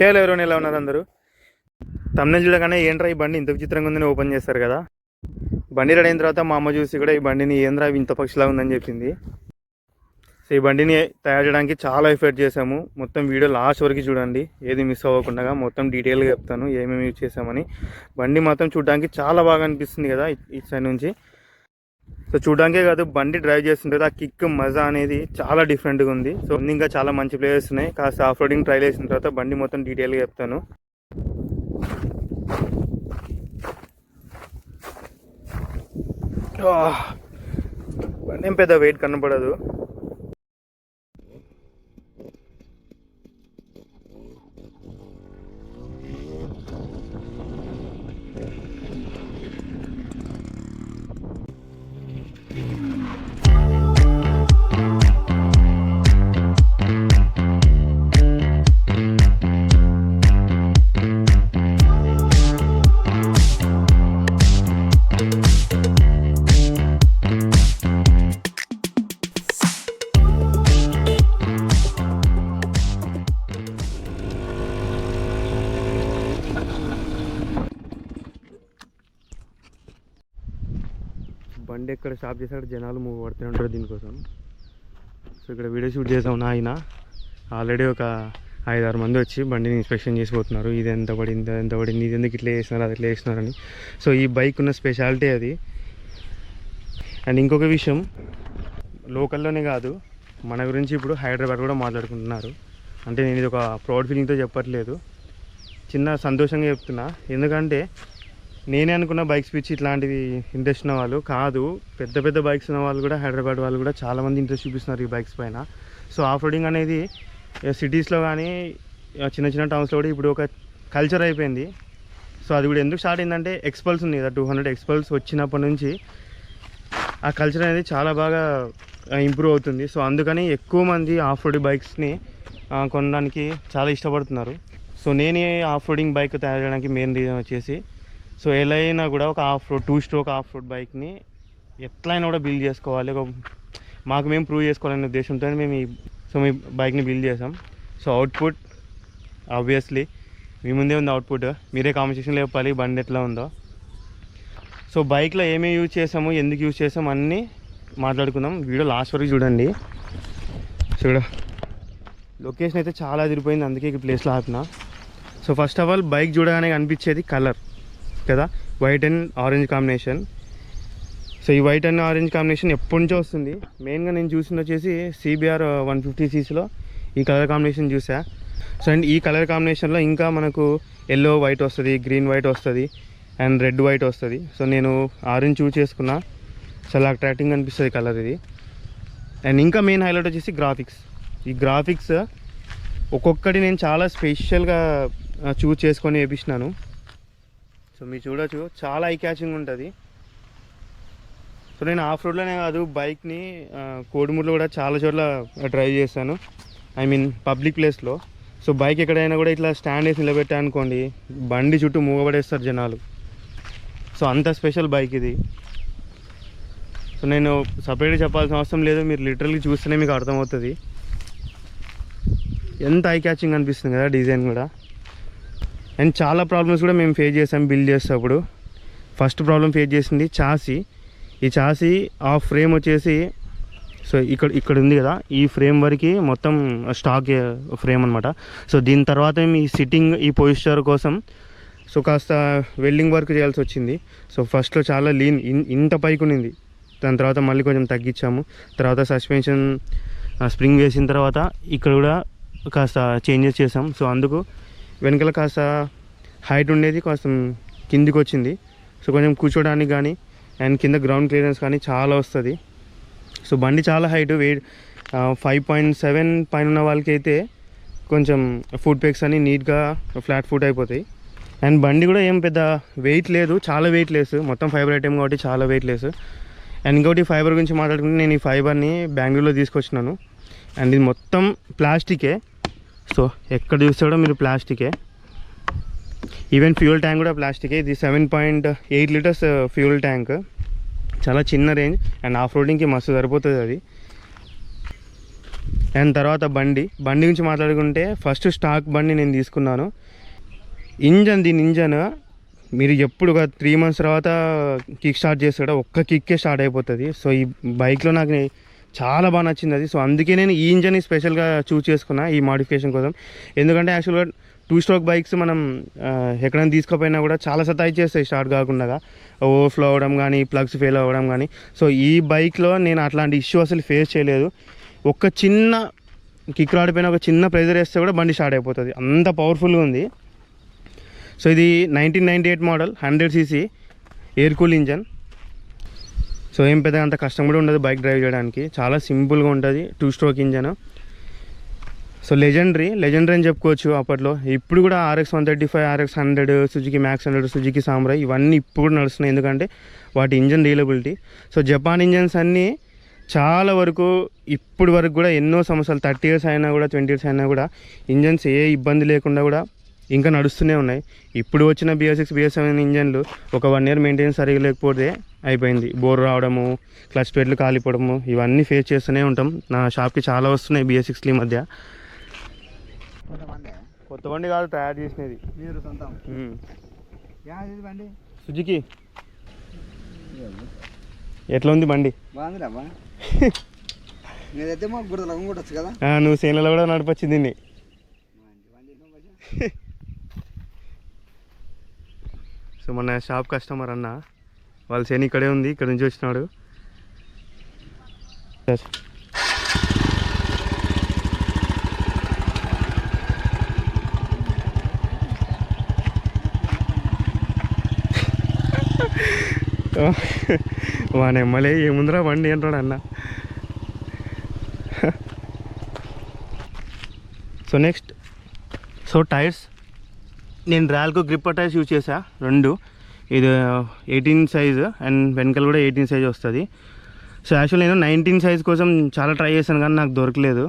హేలో ఎవరైనా ఎలా ఉన్నారు అందరూ? తమిళ చూడగానే ఏంట్రా ఈ బండి? ఇంత విచిత్రంగా ఉందని ఓపెన్ చేస్తారు కదా. బండి రెడీ అయిన తర్వాత మా అమ్మ చూసి కూడా ఈ బండిని ఏంద్రా ఇంత పక్షిలా ఉందని చెప్పింది. సో ఈ బండిని తయారు చేయడానికి చాలా ఎఫర్ట్ చేసాము మొత్తం వీడియో లాస్ట్ వరకు చూడండి. ఏది మిస్ అవ్వకుండా మొత్తం డీటెయిల్గా చెప్తాను ఏమేమి యూజ్ చేసామని బండి మాత్రం చూడడానికి చాలా బాగా అనిపిస్తుంది కదా ఇటు సైడ్ నుంచి. సో చూడడానికే కాదు బండి డ్రైవ్ చేస్తుంటే ఆ కిక్ మజా అనేది చాలా డిఫరెంట్గా ఉంది. సో ఇంకా చాలా మంచి ప్లేసెస్ ఉన్నాయి. కాస్త ఆఫ్ రోడింగ్ ట్రైల్ చేసిన తర్వాత బండి మొత్తం డీటెయిల్గా చెప్తాను. బండి ఏం పెద్ద వెయిట్ కనపడదు. బండి ఎక్కడ స్టాప్ చేశాడు జనాలు మూవ్ పడుతూనే ఉంటారు దీనికోసం. సో ఇక్కడ వీడియో షూట్ చేసాం నా ఆయన ఆల్రెడీ ఒక ఐదారు మంది వచ్చి బండిని ఇన్స్పెక్షన్ చేసిపోతున్నారు ఇది ఎంత పడింది ఎంత పడింది ఇది ఎందుకు ఇట్లా చేసినారు అది ఇట్లా చేస్తున్నారని. సో ఈ బైక్ ఉన్న స్పెషాలిటీ అది. అండ్ ఇంకొక విషయం లోకల్లోనే కాదు మన గురించి ఇప్పుడు హైదరాబాద్ కూడా మాట్లాడుకుంటున్నారు. అంటే నేను ఇది ఒక ప్రౌడ్ ఫీలింగ్తో చెప్పట్లేదు. చిన్న సంతోషంగా చెప్తున్నా. ఎందుకంటే నేనే అనుకున్న బైక్స్ పిచ్చి ఇట్లాంటివి ఇంట్రెస్ట్ ఉన్న వాళ్ళు కాదు. పెద్ద పెద్ద బైక్స్ ఉన్న వాళ్ళు కూడా హైదరాబాద్ వాళ్ళు కూడా చాలామంది ఇంట్రెస్ట్ చూపిస్తున్నారు ఈ బైక్స్ పైన. సో ఆఫ్ రోడింగ్ అనేది సిటీస్లో కానీ చిన్న చిన్న టౌన్స్లో కూడా ఇప్పుడు ఒక కల్చర్ అయిపోయింది. సో అది కూడా ఎందుకు స్టార్ట్ అయిందంటే ఎక్స్పల్స్ ఉంది కదా టూ హండ్రెడ్ ఎక్స్పల్స్ వచ్చినప్పటి నుంచి ఆ కల్చర్ అనేది చాలా బాగా ఇంప్రూవ్ అవుతుంది. సో అందుకని ఎక్కువ మంది ఆఫ్ రోడ్ బైక్స్ని కొనడానికి చాలా ఇష్టపడుతున్నారు. సో నేనే ఆఫ్ రోడింగ్ బైక్ తయారు చేయడానికి మెయిన్ రీజన్ వచ్చేసి సో ఎలా అయినా కూడా ఒక off road two stroke off road బైక్ని ఎట్లయినా కూడా బిల్డ్ చేసుకోవాలి. ఒక మాకు మేము ప్రూవ్ చేసుకోవాలనే ఉద్దేశంతో మేము ఈ సో మీ బైక్ని బిల్డ్ చేసాం సో అవుట్పుట్ ఆబ్వియస్లీ మీ ముందే ఉంది అవుట్పుట్ మీరే కాంపిటీషన్లో చెప్పాలి బండి ఎట్లా ఉందో. సో బైక్లో ఏమేమి యూజ్ చేసాము ఎందుకు యూజ్ చేసాము అన్నీ మాట్లాడుకుందాం. వీడియో లాస్ట్ వరకు చూడండి. చూడ లొకేషన్ అయితే చాలా అదిరిపోయింది. అందుకే ఈ ప్లేస్లో ఆపిన. So first of all bike చూడగానే కనిపించేది కలర్ కదా? White and orange combination so ఈ వైట్ అండ్ ఆరెంజ్ కాంబినేషన్ ఎప్పటి నుంచో వస్తుంది. మెయిన్గా నేను చూసింది వచ్చేసి సిబిఆర్ వన్ ఫిఫ్టీ సీసీలో ఈ కలర్ కాంబినేషన్ చూసా. సో అండ్ ఈ కలర్ కాంబినేషన్లో ఇంకా మనకు ఎల్లో వైట్ వస్తుంది గ్రీన్ వైట్ వస్తుంది అండ్ రెడ్ వైట్ వస్తుంది. సో నేను ఆరెంజ్ చూస్ చేసుకున్నా. చాలా అట్రాక్టింగ్ అనిపిస్తుంది కలర్ ఇది. అండ్ ఇంకా మెయిన్ హైలైట్ వచ్చేసి గ్రాఫిక్స్ ఈ గ్రాఫిక్స్ ఒక్కొక్కటి నేను చాలా స్పెషల్గా చూస్ uh, చేసుకొని వేపించినాను సో మీరు చూడొచ్చు. చాలా ఐ క్యాచింగ్ ఉంటుంది. సో నేను ఆఫ్ రోడ్లోనే కాదు బైక్ని కోడిమూరులో కూడా చాలా చోట్ల డ్రైవ్ చేశాను. ఐ మీన్ పబ్లిక్ ప్లేస్లో. సో బైక్ ఎక్కడైనా కూడా ఇట్లా స్టాండ్ వేసి నిలబెట్టా అనుకోండి బండి చుట్టూ మూగబడేస్తారు జనాలు. సో అంత స్పెషల్ బైక్ ఇది. సో నేను సపరేట్గా చెప్పాల్సిన అవసరం లేదు మీరు లిటరల్లీ చూస్తేనే మీకు అర్థమవుతుంది. ఎంత ఐ క్యాచింగ్ అనిపిస్తుంది కదా డిజైన్ కూడా. అండ్ చాలా ప్రాబ్లమ్స్ కూడా మేము ఫేస్ చేసాం బిల్డ్ చేసేటప్పుడు. ఫస్ట్ ప్రాబ్లం ఫేస్ చేసింది చాసీ ఈ చాసీ ఆ ఫ్రేమ్ వచ్చేసి సో ఇక్కడ ఇక్కడ ఉంది కదా ఈ ఫ్రేమ్ వరకు మొత్తం స్టాక్ ఫ్రేమ్ అనమాట సో దీని తర్వాత మేము ఈ సిట్టింగ్ ఈ పొజిస్టర్ కోసం సో కాస్త వెల్డింగ్ వర్క్ చేయాల్సి వచ్చింది. సో ఫస్ట్లో చాలా లీన్ ఇంత పైకి ఉన్నింది. దాని తర్వాత మళ్ళీ కొంచెం తగ్గించాము. తర్వాత సస్పెన్షన్ స్ప్రింగ్ వేసిన తర్వాత ఇక్కడ కూడా కాస్త చేంజెస్ చేసాం. సో అందుకు వెనకాల కాస్త హైట్ ఉండేది కాస్త కిందికి వచ్చింది సో కొంచెం కూర్చోడానికి కానీ అండ్ కింద గ్రౌండ్ క్లియరెన్స్ కానీ చాలా వస్తుంది. సో బండి చాలా height weight five point seven పైన ఉన్న వాళ్ళకి అయితే కొంచెం ఫుడ్ పెక్స్ అని నీట్గా ఫ్లాట్ ఫుట్ అయిపోతాయి. అండ్ బండి కూడా ఏం పెద్ద వెయిట్ లేదు చాలా వెయిట్ లెస్. మొత్తం ఫైబర్ ఐటమ్ కాబట్టి చాలా వెయిట్ లెస్. అండ్ ఇంకోటి ఫైబర్ గురించి మాట్లాడుకుంటే నేను ఈ ఫైబర్ని బెంగళూరులో తీసుకొచ్చినాను. అండ్ ఇది మొత్తం ప్లాస్టికే. సో ఎక్కడ చూస్తాడో మీరు ప్లాస్టికే. ఈవెన్ ఫ్యూల్ ట్యాంక్ కూడా ప్లాస్టికే. ఇది seven point eight litres fuel tank చాలా చిన్న రేంజ్ అండ్ ఆఫ్ రోడింగ్కి మస్తు సరిపోతుంది అది. అండ్ తర్వాత బండి. బండి గురించి మాట్లాడుకుంటే ఫస్ట్ స్టాక్ బండి నేను తీసుకున్నాను. ఇంజన్ దీని ఇంజన్ మీరు ఎప్పుడు ఒక త్రీ మంత్స్ తర్వాత కిక్ స్టార్ట్ చేస్తాడో ఒక్క కిక్కే స్టార్ట్ అయిపోతుంది. సో ఈ బైక్లో నాకు చాలా బాగా నచ్చింది అది. సో అందుకే నేను ఈ ఇంజన్ని స్పెషల్గా చూస్ చేసుకున్నా ఈ మాడిఫికేషన్ కోసం. ఎందుకంటే యాక్చువల్గా టూ స్ట్రోక్ బైక్స్ మనం ఎక్కడైనా తీసుకోపోయినా కూడా చాలా సతాయి చేస్తాయి స్టార్ట్ కాకుండా ఓవర్ఫ్లో అవ్వడం కానీ ప్లగ్స్ ఫెయిల్ అవ్వడం కానీ సో ఈ బైక్లో నేను అట్లాంటి ఇష్యూ అసలు ఫేస్ చేయలేదు. ఒక చిన్న కిక్ రాడిపోయిన ఒక చిన్న ప్రెజర్ వేస్తే కూడా బండి స్టార్ట్ అయిపోతుంది. అంత పవర్ఫుల్గా ఉంది. సో ఇది nineteen ninety eight model hundred CC air cool engine. So ఏం పెద్దగా అంత కష్టం కూడా ఉండదు బైక్ డ్రైవ్ చేయడానికి. చాలా సింపుల్గా ఉంటుంది. Two stroke engine so legendary legendary అని చెప్పుకోవచ్చు అప్పట్లో. ఇప్పుడు కూడా RX one thirty five RX hundred Suzuki Max hundred Suzuki Samurai ఇవన్నీ ఇప్పుడు కూడా నడుస్తున్నాయి. ఎందుకంటే వాటి engine reliability so Japan engines అన్నీ చాలా వరకు ఇప్పుడు వరకు కూడా ఎన్నో సంవత్సరాలు థర్టీ ఇయర్స్ అయినా కూడా ట్వంటీ ఇయర్స్ అయినా కూడా ఇంజన్స్ ఏ ఇబ్బంది లేకుండా కూడా ఇంకా నడుస్తూనే ఉన్నాయి. ఇప్పుడు వచ్చిన బిఎస్ సిక్స్ బిఎస్ సెవెన్ ఇంజన్లు ఒక వన్ ఇయర్ మెయింటెనెన్స్ సరిగా లేకపోతే అయిపోయింది. బోర్ రావడము క్లచ్ ప్లేట్లు కాలిపోవడము ఇవన్నీ ఫేస్ చేస్తూనే ఉంటాం. నా షాప్కి చాలా వస్తున్నాయి బిఎస్ సిక్స్లు ఈ మధ్య. కొత్త బండి కాదు తయారు చేసినది. మీరు సొంతం? బండి? సుజుకి. ఎట్లా ఉంది బండి? నేనైతే మాకు గుర్తు లగం కొట్టచ్చు కదా నువ్వు సేనలో కూడా నడపచ్చు దీన్ని మంచి బండి ఎన్నో మంచిగా. సో మన షాప్ కస్టమర్ అన్న వాళ్ళ సేన ఇక్కడే ఉంది ఇక్కడ నుంచి వచ్చినాడు. వాన ఎమ్మెల్యే ఏముందిరా బండి అంటాడు అన్న. సో నెక్స్ట్ సో టైర్స్ నేను రాల్కో గ్రిప్ అటాచ్ యూజ్ చేసా రెండు. ఇది ఎయిటీన్ సైజ్ అండ్ వెనకాల కూడా ఎయిటీన్ సైజ్ వస్తుంది. సో యాక్చువల్ నేను నైన్టీన్ సైజ్ కోసం చాలా ట్రై చేశాను కానీ నాకు దొరకలేదు.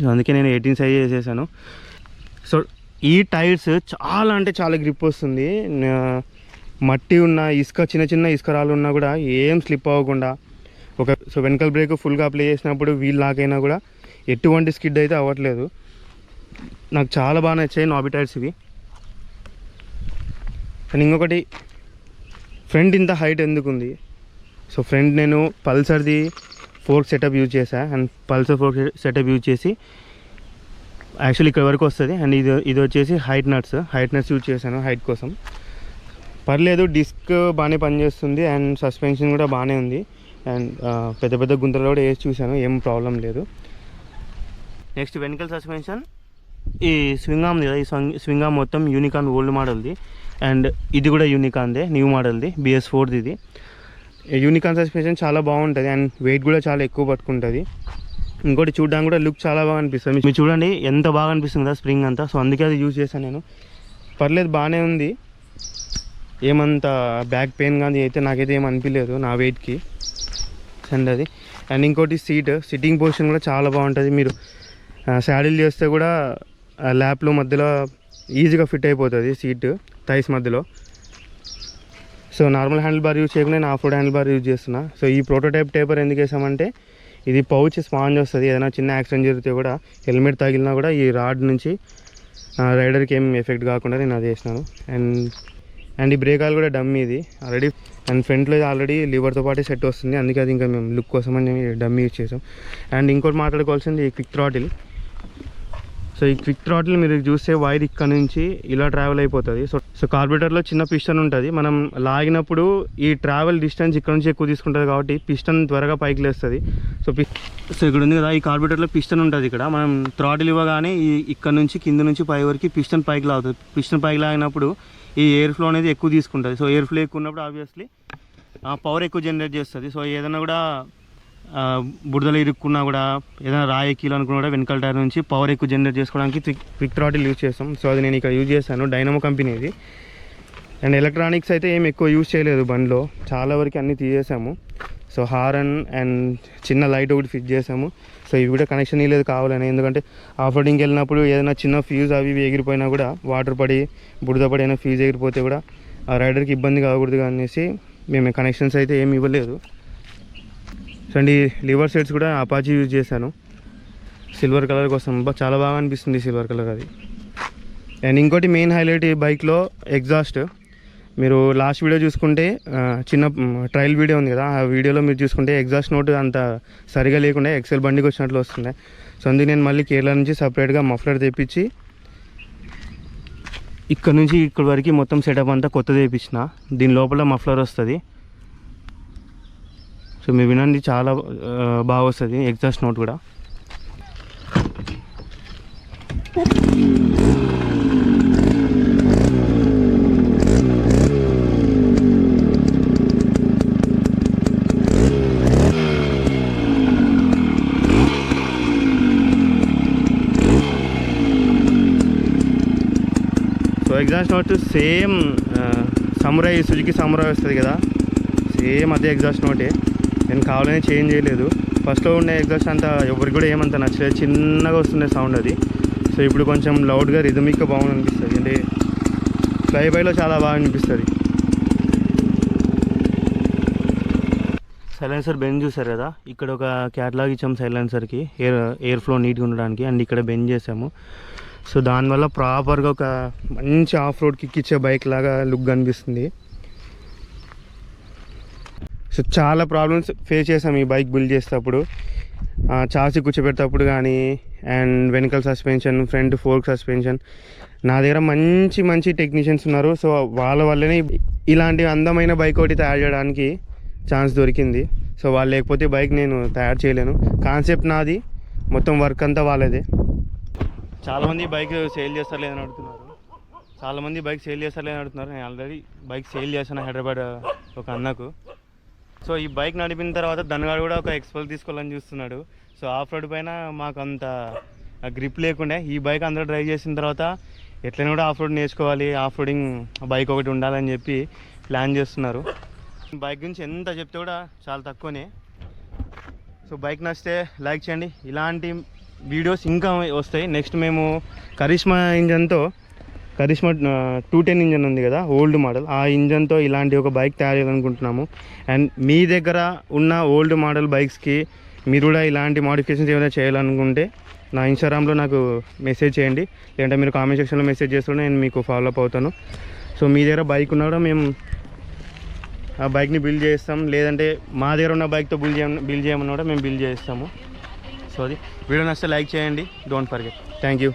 సో అందుకే నేను ఎయిటీన్ సైజ్ చేసేసాను. సో ఈ టైర్స్ చాలా అంటే చాలా గ్రిప్ వస్తుంది. మట్టి ఉన్న ఇసుక చిన్న చిన్న ఇసుక రాళ్ళు ఉన్నా కూడా ఏం స్లిప్ అవ్వకుండా ఒక సో వెనకాల బ్రేక్ ఫుల్గా అప్లై చేసినప్పుడు వీల్ లాక్ అయినా కూడా ఎటువంటి స్కిడ్ అయితే అవ్వట్లేదు. నాకు చాలా బాగా నచ్చాయి నాబీ టైర్స్ ఇవి. అండ్ ఇంకొకటి ఫ్రంట్ ఇంత హైట్ ఎందుకు ఉంది సో ఫ్రంట్ నేను పల్సర్ది ఫోర్క్ సెటప్ యూజ్ చేశా. And Pulsar fork setup use చేసి యాక్చువల్లీ ఇక్కడ వరకు వస్తుంది. అండ్ ఇది ఇది వచ్చేసి height nuts. Height nuts use చేశాను హైట్ కోసం. పర్లేదు డిస్క్ బాగానే పనిచేస్తుంది అండ్ సస్పెన్షన్ కూడా బాగానే ఉంది. అండ్ పెద్ద పెద్ద గుంతలు కూడా వేసి చూశాను. ఏం ప్రాబ్లం లేదు. నెక్స్ట్ వెనకల్ సస్పెన్షన్. ఈ స్వింగామ్ కదా ఈ స్వింగామ్ మొత్తం యూనికాన్ ఓల్డ్ మోడల్ది. అండ్ ఇది కూడా యూనికాన్దే న్యూ మోడల్ది బిఎస్ ఫోర్ది ఇది. యూనికాన్ సస్పెన్షన్ చాలా బాగుంటుంది అండ్ వెయిట్ కూడా చాలా ఎక్కువ పట్టుకుంటుంది. ఇంకోటి చూడడానికి కూడా లుక్ చాలా బాగా అనిపిస్తుంది. మీరు చూడండి ఎంత బాగా అనిపిస్తుంది కదా స్ప్రింగ్ అంతా. సో అందుకే అది యూజ్ చేశాను నేను. పర్లేదు బాగానే ఉంది. ఏమంత బ్యాక్ పెయిన్ కానీ అయితే నాకైతే ఏం అనిపించలేదు నా వెయిట్కి అండ్ అది. అండ్ ఇంకోటి సీట్ సిట్టింగ్ పొజిషన్ కూడా చాలా బాగుంటుంది. మీరు శాడిల్ చేస్తే కూడా ల్యాప్లో మధ్యలో ఈజీగా ఫిట్ అయిపోతుంది సీట్ థైస్ మధ్యలో. So normal handle bar use చేయకుండా నేను off road handle bar use చేస్తున్నా. సో ఈ ప్రోటోటైప్ టేపర్ ఎందుకు వేసామంటే ఇది పౌచ్ స్పాంజ్ వస్తుంది. ఏదైనా చిన్న యాక్సిడెంట్ జరిగితే కూడా హెల్మెట్ తగిలినా కూడా ఈ రాడ్ నుంచి రైడర్కి ఏం ఎఫెక్ట్ కాకుండా నేను అది వేసినాను. అండ్ అండ్ ఈ బ్రేక్ ఆయిల్ కూడా డమ్మీ ఇది. ఆల్రెడీ అండ్ ఫ్రంట్లో ఆల్రెడీ లివర్తో పాటే సెట్ వస్తుంది. అందుకే అది ఇంకా మేము లుక్ కోసం అని డమ్మీ యూజ్ చేసాం. అండ్ ఇంకోటి మాట్లాడుకోవాల్సింది క్విక్ థ్రాటిల్. సో ఈ క్విక్ థ్రాటిల్ మీరు చూస్తే వైర్ ఇక్కడ నుంచి ఇలా ట్రావెల్ అయిపోతుంది. సో సో కార్బొరేటర్లో చిన్న పిస్టన్ ఉంటుంది. మనం లాగినప్పుడు ఈ ట్రావెల్ డిస్టెన్స్ ఇక్కడ నుంచి ఎక్కువ తీసుకుంటుంది కాబట్టి పిస్టన్ త్వరగా పైకి లేస్తుంది. సో పి సో ఇక్కడ ఉంది కదా ఈ కార్బొరేటర్లో పిస్టన్ ఉంటుంది ఇక్కడ. మనం థ్రాటిల్ ఇవ్వగానే ఈ ఇక్కడ నుంచి కింద నుంచి పై వరకు పిస్టన్ పైకి లాగుతుంది. పిస్టన్ పైకి లాగినప్పుడు ఈ ఎయిర్ ఫ్లో అనేది ఎక్కువ తీసుకుంటుంది. సో ఎయిర్ ఫ్లో ఎక్కువ ఉన్నప్పుడు ఆబ్వియస్లీ పవర్ ఎక్కువ జనరేట్ చేస్తుంది. సో ఏదైనా కూడా బురదలో ఇరుక్కున్నా కూడా ఏదైనా రాయి ఎక్కిలు అనుకున్నా కూడా వెనకాల టైర్ నుంచి పవర్ ఎక్కువ జనరేట్ చేసుకోవడానికి క్విక్ క్విక్ థ్రాటిల్ యూజ్ చేస్తాం. సో అది నేను ఇక్కడ యూజ్ చేశాను. డైనమో కంపెనీది అండ్ ఎలక్ట్రానిక్స్ అయితే ఏం ఎక్కువ యూజ్ చేయలేదు బండిలో. చాలా వరకు అన్నీ తీసేసాము. సో హారన్ అండ్ చిన్న లైట్ ఒకటి ఫిట్ చేసాము. సో ఇవి కూడా కనెక్షన్ ఇవ్వలేదు కావాలని. ఎందుకంటే ఆఫ్ రోడింగ్కి వెళ్ళినప్పుడు ఏదైనా చిన్న ఫ్యూజ్ అవి ఇవి ఎగిరిపోయినా కూడా వాటర్ పడి బురద పడి అయినా ఫ్యూజ్ ఎగిరిపోతే కూడా ఆ రైడర్కి ఇబ్బంది కాకూడదు అనేసి మేము కనెక్షన్స్ అయితే ఏమి ఇవ్వలేదు. సో లివర్ సెట్స్ కూడా అపాచీ యూజ్ చేశాను. సిల్వర్ కలర్ కోసం. చాలా బాగా అనిపిస్తుంది సిల్వర్ కలర్ అది. అండ్ ఇంకోటి మెయిన్ హైలైట్ ఈ బైక్లో ఎగ్జాస్ట్ మీరు లాస్ట్ వీడియో చూసుకుంటే చిన్న ట్రయల్ వీడియో ఉంది కదా ఆ వీడియోలో మీరు చూసుకుంటే ఎగ్జాస్ట్ నోట్ అంత సరిగా లేకుండా ఎక్సెల్ బండికి వచ్చినట్లు వస్తుంది. సో అందుకే నేను మళ్ళీ కేరళ నుంచి సపరేట్గా మఫ్లర్ తెప్పించి ఇక్కడ నుంచి ఇక్కడ వరకు మొత్తం సెటప్ అంతా కొత్త తెప్పించిన. దీని లోపల మఫ్లర్ వస్తుంది. సో మీరు వినండి చాలా బాగా వస్తుంది ఎగ్జాస్ట్ నోట్ కూడా. So exhaust note same Samurai Suzuki Samurai వస్తుంది కదా. సేమ్ అదే ఎగ్జాస్ట్ నోటే నేను కావాలని చేంజ్ చేయలేదు. ఫస్ట్లో ఉండే ఎగ్జాస్ట్ అంతా ఎవరికి కూడా ఏమంత నచ్చలేదు. చిన్నగా వస్తుండే సౌండ్ అది. సో ఇప్పుడు కొంచెం లౌడ్గా రిథమిక్గా బాగుంది అనిపిస్తుంది. అంటే ఫ్లై బైలో చాలా బాగా అనిపిస్తుంది. సైలెన్సర్ బెంజ్ చూసారు కదా? ఇక్కడ ఒక క్యాటలాగ్ ఇచ్చాం సైలెన్సర్కి ఎయిర్ ఎయిర్ ఫ్లో నీట్గా ఉండడానికి అండ్ ఇక్కడ బెంజ్ చేసాము. సో దానివల్ల ప్రాపర్గా ఒక మంచి ఆఫ్ రోడ్ కిక్ ఇచ్చే బైక్ లాగా లుక్ కనిపిస్తుంది. సో చాలా ప్రాబ్లమ్స్ ఫేస్ చేసాం ఈ బైక్ బిల్డ్ చేసేటప్పుడు. చాసి కూర్చోబెట్టేటప్పుడు కానీ అండ్ వెనకల్ సస్పెన్షన్ ఫ్రంట్ ఫోర్క్ సస్పెన్షన్ నా దగ్గర మంచి మంచి టెక్నీషియన్స్ ఉన్నారు. సో వాళ్ళ వల్లనే ఇలాంటి అందమైన బైక్ ఒకటి తయారు చేయడానికి ఛాన్స్ దొరికింది. సో వాళ్ళు లేకపోతే బైక్ నేను తయారు చేయలేను. కాన్సెప్ట్ నాది. మొత్తం వర్క్ అంతా వాళ్ళదే. చాలామంది బైక్ సేల్ చేస్తలేదని అడుగుతున్నారు. చాలామంది బైక్ సేల్ చేస్తలేదని అడుగుతున్నారు. నేను ఆల్రెడీ బైక్ సేల్ చేశాను హైదరాబాద్ ఒక అన్నకు. సో ఈ బైక్ నడిపిన తర్వాత ధనగాడు కూడా ఒక ఎక్స్పల్ తీసుకోవాలని చూస్తున్నాడు. సో ఆఫ్ రోడ్ పైన మాకు అంత గ్రిప్ లేకుండే. ఈ బైక్ అందరూ డ్రైవ్ చేసిన తర్వాత ఎట్లైనా కూడా ఆఫ్ రోడ్ నేర్చుకోవాలి. ఆఫ్ రోడింగ్ బైక్ ఒకటి ఉండాలని చెప్పి ప్లాన్ చేస్తున్నారు. బైక్ గురించి ఎంత చెప్తే కూడా చాలా తక్కువనే. సో బైక్ నచ్చితే లైక్ చేయండి. ఇలాంటి వీడియోస్ ఇంకా వస్తాయి. నెక్స్ట్ మేము కరిష్మా ఇంజన్తో కరిష్మా టూ టెన్ ఇంజన్ ఉంది కదా ఓల్డ్ మోడల్ ఆ ఇంజన్తో ఇలాంటి ఒక బైక్ తయారు చేయాలనుకుంటున్నాము అండ్ మీ దగ్గర ఉన్న ఓల్డ్ మోడల్ బైక్స్కి మీరు కూడా ఇలాంటి మోడిఫికేషన్స్ ఏమైనా చేయాలనుకుంటే నా ఇన్స్టాగ్రామ్లో నాకు మెసేజ్ చేయండి. లేదంటే మీరు కామెంట్ సెక్షన్లో మెసేజ్ చేస్తుంటే నేను మీకు ఫాలో అప్ అవుతాను. సో మీ దగ్గర బైక్ ఉన్నా కూడా మేము ఆ బైక్ని బిల్డ్ చేస్తాం. లేదంటే మా దగ్గర ఉన్న బైక్తో బిల్డ్ చేయ బిల్డ్ చేయమన్నా కూడా మేము బిల్డ్ చేస్తాము. సో అది. వీడియో నచ్చితే లైక్ చేయండి. Don't forget thank you